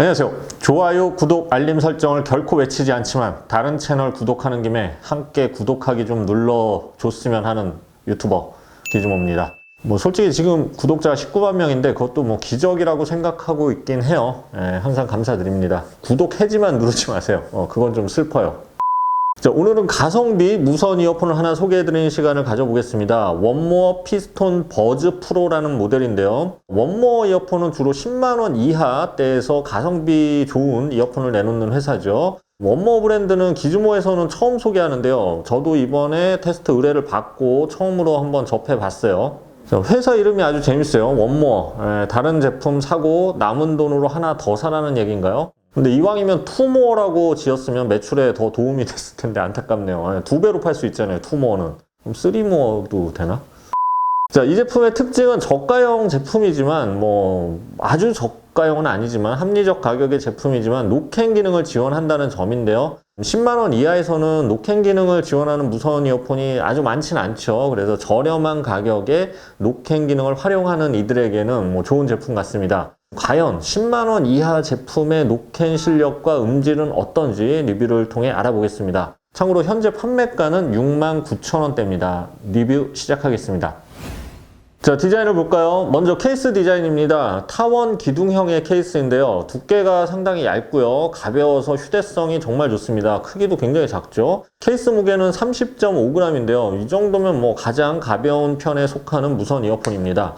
안녕하세요. 좋아요, 구독, 알림 설정을 결코 외치지 않지만 다른 채널 구독하는 김에 함께 구독하기 좀 눌러줬으면 하는 유튜버 기주모입니다. 뭐 솔직히 지금 구독자 19만 명인데 그것도 뭐 기적이라고 생각하고 있긴 해요. 예, 항상 감사드립니다. 구독 해지만 누르지 마세요. 어, 그건 좀 슬퍼요. 자, 오늘은 가성비 무선 이어폰을 하나 소개해드리는 시간을 가져보겠습니다. 원모어 피스톤 버즈 프로라는 모델인데요. 원모어 이어폰은 주로 10만원 이하대에서 가성비 좋은 이어폰을 내놓는 회사죠. 원모어 브랜드는 기즈모에서는 처음 소개하는데요. 저도 이번에 테스트 의뢰를 받고 처음으로 한번 접해봤어요. 자, 회사 이름이 아주 재밌어요. 원모어. 예, 다른 제품 사고 남은 돈으로 하나 더 사라는 얘기인가요? 근데 이왕이면 투모어라고 지었으면 매출에 더 도움이 됐을 텐데 안타깝네요. 예, 두 배로 팔 수 있잖아요. 투모어는. 그럼 쓰리모어도 되나? 자, 이 제품의 특징은 저가형 제품이지만 뭐 아주 저가형은 아니지만 합리적 가격의 제품이지만 노캔 기능을 지원한다는 점인데요. 10만 원 이하에서는 노캔 기능을 지원하는 무선 이어폰이 아주 많지는 않죠. 그래서 저렴한 가격에 노캔 기능을 활용하는 이들에게는 뭐 좋은 제품 같습니다. 과연 10만 원 이하 제품의 노캔 실력과 음질은 어떤지 리뷰를 통해 알아보겠습니다. 참고로 현재 판매가는 6만 9천 원대입니다. 리뷰 시작하겠습니다. 자, 디자인을 볼까요? 먼저 케이스 디자인입니다. 타원 기둥형의 케이스인데요. 두께가 상당히 얇고요. 가벼워서 휴대성이 정말 좋습니다. 크기도 굉장히 작죠. 케이스 무게는 30.5g인데요. 이 정도면 뭐 가장 가벼운 편에 속하는 무선 이어폰입니다.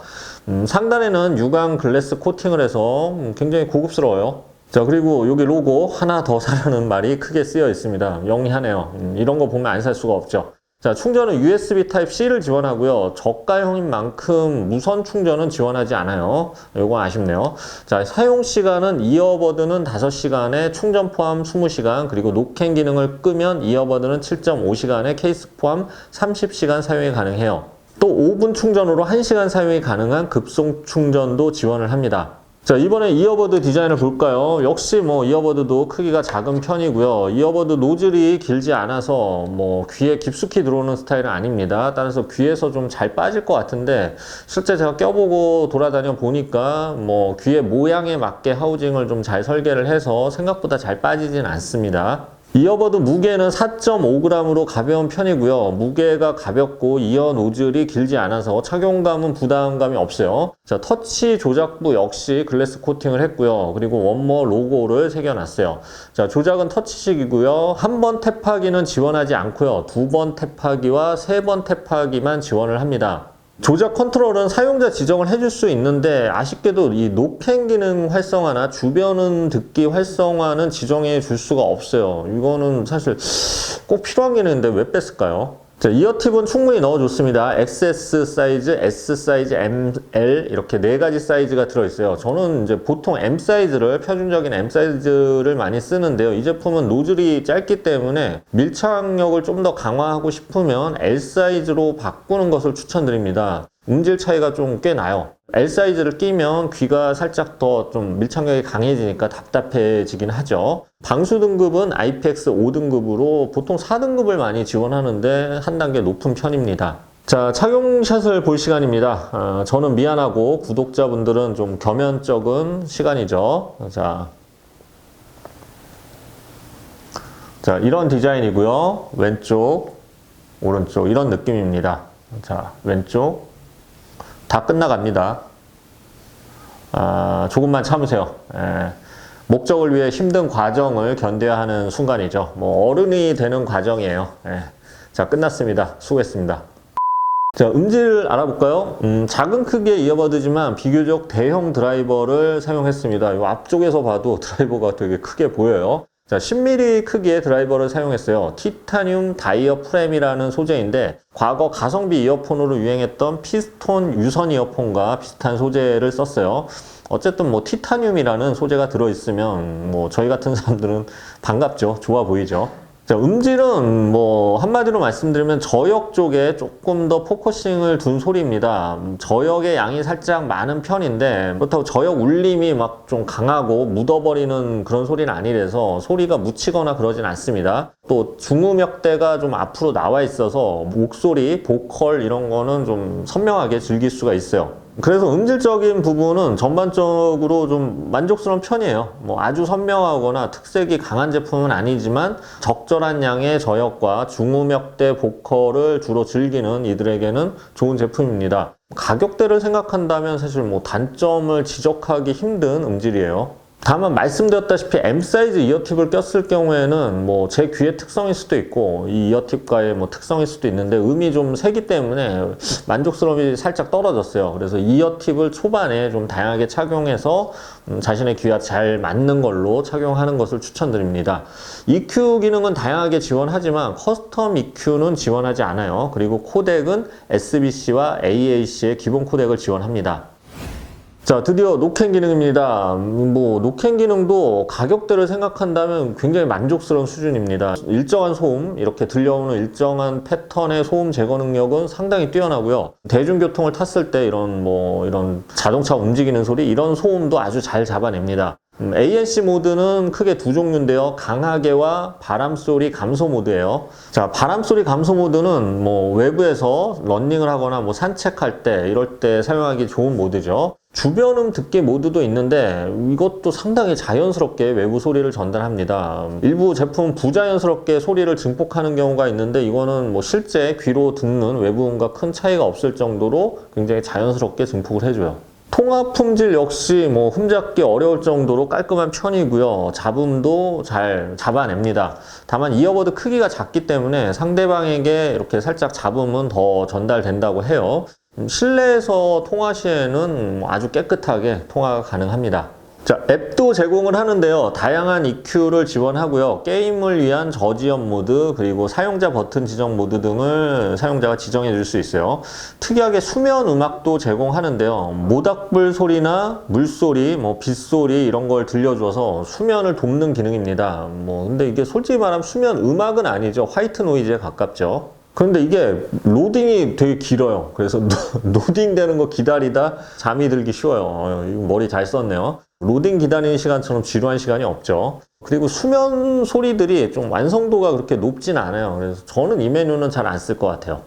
음, 상단에는 유광 글래스 코팅을 해서 음, 굉장히 고급스러워요. 자, 그리고 여기 로고 하나 더 사라는 말이 크게 쓰여 있습니다. 영리하네요. 음, 이런 거 보면 안 살 수가 없죠. 자, 충전은 USB Type-C를 지원하고요. 저가형인 만큼 무선 충전은 지원하지 않아요. 요거 아쉽네요. 자, 사용 시간은 이어버드는 5시간에 충전 포함 20시간, 그리고 노캔 기능을 끄면 이어버드는 7.5시간에 케이스 포함 30시간 사용이 가능해요. 또 5분 충전으로 1시간 사용이 가능한 급속 충전도 지원을 합니다. 자, 이번에 이어버드 디자인을 볼까요? 역시 뭐 이어버드도 크기가 작은 편이고요. 이어버드 노즐이 길지 않아서 뭐 귀에 깊숙이 들어오는 스타일은 아닙니다. 따라서 귀에서 좀 잘 빠질 것 같은데 실제 제가 껴보고 돌아다녀 보니까 뭐 귀의 모양에 맞게 하우징을 좀 잘 설계를 해서 생각보다 잘 빠지진 않습니다. 이어버드 무게는 4.5g으로 가벼운 편이고요. 무게가 가볍고 이어 노즐이 길지 않아서 착용감은 부담감이 없어요. 자, 터치 조작부 역시 글래스 코팅을 했고요. 그리고 원모 로고를 새겨놨어요. 자, 조작은 터치식이고요. 한 번 탭하기는 지원하지 않고요. 두 번 탭하기와 세 번 탭하기만 지원을 합니다. 조작 컨트롤은 사용자 지정을 해줄 수 있는데 아쉽게도 이 노캔 기능 활성화나 주변음 듣기 활성화는 지정해 줄 수가 없어요. 이거는 사실 꼭 필요한 기능인데 왜 뺐을까요? 자, 이어팁은 충분히 넣어줬습니다. XS 사이즈, S 사이즈, ML 이렇게 네 가지 사이즈가 들어있어요. 저는 이제 보통 M 사이즈를 표준적인 M 사이즈를 많이 쓰는데요. 이 제품은 노즐이 짧기 때문에 밀착력을 좀 더 강화하고 싶으면 L 사이즈로 바꾸는 것을 추천드립니다. 음질 차이가 좀 꽤 나요. L 사이즈를 끼면 귀가 살짝 더 좀 밀착력이 강해지니까 답답해지긴 하죠. 방수 등급은 IPX 5등급으로 보통 4등급을 많이 지원하는데 한 단계 높은 편입니다. 자, 착용샷을 볼 시간입니다. 아, 저는 미안하고 구독자분들은 좀 겸연쩍은 시간이죠. 자, 자, 이런 디자인이고요. 왼쪽, 오른쪽 이런 느낌입니다. 자, 왼쪽 다 끝나갑니다. 아, 조금만 참으세요. 예. 목적을 위해 힘든 과정을 견뎌야 하는 순간이죠. 뭐 어른이 되는 과정이에요. 예. 자, 끝났습니다. 수고했습니다. 자, 음질 알아볼까요? 음, 작은 크기의 이어버드지만 비교적 대형 드라이버를 사용했습니다. 이 앞쪽에서 봐도 드라이버가 되게 크게 보여요. 자, 10mm 크기의 드라이버를 사용했어요. 티타늄 다이어 프렘이라는 소재인데 과거 가성비 이어폰으로 유행했던 피스톤 유선 이어폰과 비슷한 소재를 썼어요. 어쨌든 뭐 티타늄이라는 소재가 들어있으면 뭐 저희 같은 사람들은 반갑죠. 좋아 보이죠. 자, 음질은 뭐 한마디로 말씀드리면 저역 쪽에 조금 더 포커싱을 둔 소리입니다. 음, 저역의 양이 살짝 많은 편인데 그렇다고 저역 울림이 막 좀 강하고 묻어버리는 그런 소리는 아니라서 소리가 묻히거나 그러진 않습니다. 또 중음역대가 좀 앞으로 나와 있어서 목소리, 보컬 이런 거는 좀 선명하게 즐길 수가 있어요. 그래서 음질적인 부분은 전반적으로 좀 만족스러운 편이에요. 뭐 아주 선명하거나 특색이 강한 제품은 아니지만 적절한 양의 저역과 중음역대 보컬을 주로 즐기는 이들에게는 좋은 제품입니다. 가격대를 생각한다면 사실 뭐 단점을 지적하기 힘든 음질이에요. 다만 말씀드렸다시피 M 사이즈 이어팁을 꼈을 경우에는 뭐 제 귀의 특성일 수도 있고 이 이어팁과의 뭐 특성일 수도 있는데 음이 좀 세기 때문에 만족스러움이 살짝 떨어졌어요. 그래서 이어팁을 초반에 좀 다양하게 착용해서 음, 자신의 귀와 잘 맞는 걸로 착용하는 것을 추천드립니다. EQ 기능은 다양하게 지원하지만 커스텀 EQ는 지원하지 않아요. 그리고 코덱은 SBC와 AAC의 기본 코덱을 지원합니다. 자, 드디어 노캔 기능입니다. 음, 뭐, 노캔 기능도 가격대를 생각한다면 굉장히 만족스러운 수준입니다. 일정한 소음, 이렇게 들려오는 일정한 패턴의 소음 제거 능력은 상당히 뛰어나고요. 대중교통을 탔을 때 이런 뭐, 이런 자동차 움직이는 소리, 이런 소음도 아주 잘 잡아냅니다. 음, ANC 모드는 크게 두 종류인데요. 강하게와 바람소리 감소 모드예요. 자, 바람소리 감소 모드는 뭐 외부에서 런닝을 하거나 뭐 산책할 때 이럴 때 사용하기 좋은 모드죠. 주변음 듣기 모드도 있는데 이것도 상당히 자연스럽게 외부 소리를 전달합니다. 일부 제품 부자연스럽게 소리를 증폭하는 경우가 있는데 이거는 뭐 실제 귀로 듣는 외부음과 큰 차이가 없을 정도로 굉장히 자연스럽게 증폭을 해줘요. 통화 품질 역시 뭐 흠잡기 어려울 정도로 깔끔한 편이고요. 잡음도 잘 잡아냅니다. 다만 이어버드 크기가 작기 때문에 상대방에게 이렇게 살짝 잡음은 더 전달된다고 해요. 음, 실내에서 통화 시에는 뭐 아주 깨끗하게 통화가 가능합니다. 자, 앱도 제공을 하는데요. 다양한 EQ를 지원하고요. 게임을 위한 저지연 모드, 그리고 사용자 버튼 지정 모드 등을 사용자가 지정해 줄 수 있어요. 특이하게 수면 음악도 제공하는데요. 모닥불 소리나 물소리, 뭐 빗소리 이런 걸 들려줘서 수면을 돕는 기능입니다. 뭐, 근데 이게 솔직히 말하면 수면 음악은 아니죠. 화이트 노이즈에 가깝죠. 그런데 이게 로딩이 되게 길어요. 그래서 로딩 되는 거 기다리다 잠이 들기 쉬워요. 어, 머리 잘 썼네요. 로딩 기다리는 시간처럼 지루한 시간이 없죠. 그리고 수면 소리들이 좀 완성도가 그렇게 높진 않아요. 그래서 저는 이 메뉴는 잘 안 쓸 것 같아요.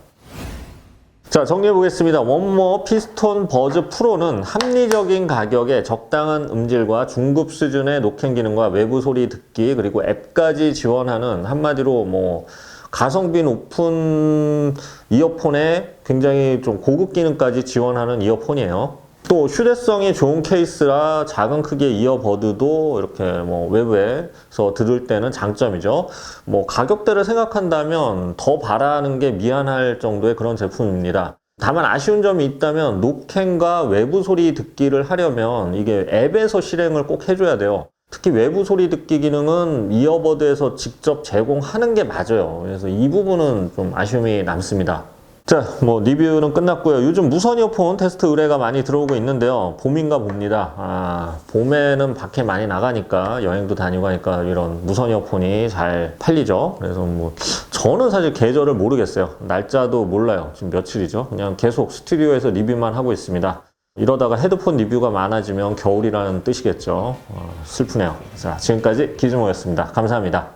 자, 정리해 보겠습니다. 원모 피스톤 버즈 프로는 합리적인 가격에 적당한 음질과 중급 수준의 노캔 기능과 외부 소리 듣기 그리고 앱까지 지원하는 한마디로 뭐 가성비 높은 이어폰에 굉장히 좀 고급 기능까지 지원하는 이어폰이에요. 또 휴대성이 좋은 케이스라 작은 크기의 이어버드도 이렇게 뭐 외부에서 들을 때는 장점이죠. 뭐 가격대를 생각한다면 더 바라는 게 미안할 정도의 그런 제품입니다. 다만 아쉬운 점이 있다면 노캔과 외부 소리 듣기를 하려면 이게 앱에서 실행을 꼭 해줘야 돼요. 특히 외부 소리 듣기 기능은 이어버드에서 직접 제공하는 게 맞아요. 그래서 이 부분은 좀 아쉬움이 남습니다. 자, 뭐 리뷰는 끝났고요. 요즘 무선 이어폰 테스트 의뢰가 많이 들어오고 있는데요. 봄인가 봅니다. 아, 봄에는 밖에 많이 나가니까 여행도 다니고 하니까 이런 무선 이어폰이 잘 팔리죠. 그래서 뭐 저는 사실 계절을 모르겠어요. 날짜도 몰라요. 지금 며칠이죠. 그냥 계속 스튜디오에서 리뷰만 하고 있습니다. 이러다가 헤드폰 리뷰가 많아지면 겨울이라는 뜻이겠죠. 어, 슬프네요. 자, 지금까지 기준모였습니다. 감사합니다.